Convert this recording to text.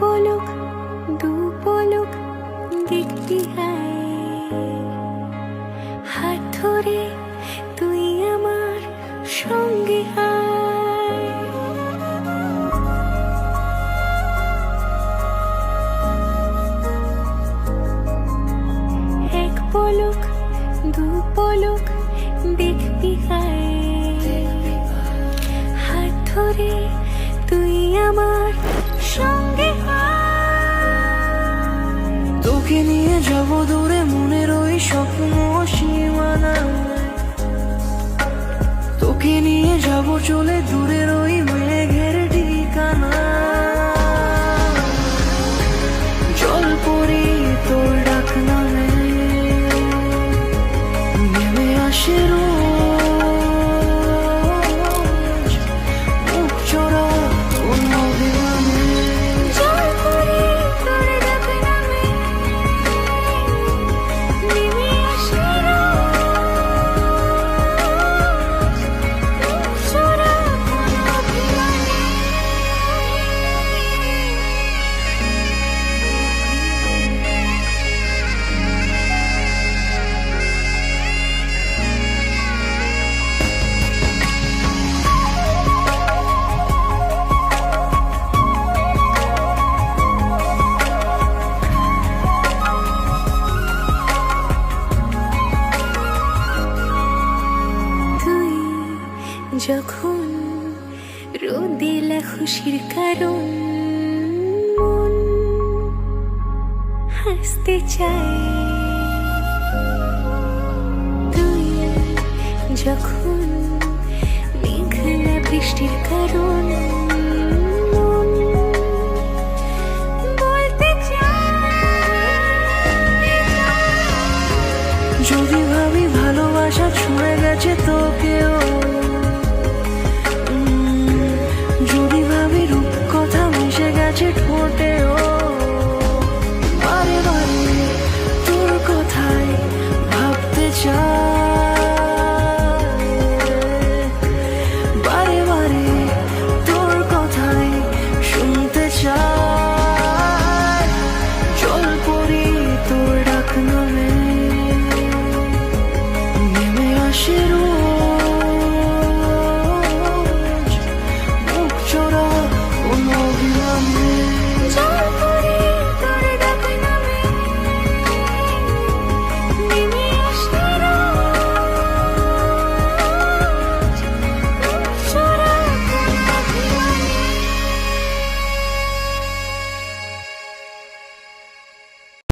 পলক, দু পলক দেখতি হায়। হাত ধরে তুই আমার সঙ্গে হায়। এক পলক, দু পলক দেখ যাব দূরে মনের ওই স্বপ্ন সীমানা তোকে নিয়ে যাব চলে দূরের যখন রোদেলা খুশির কারণ মন হাসতে চায়। তুই যখন no.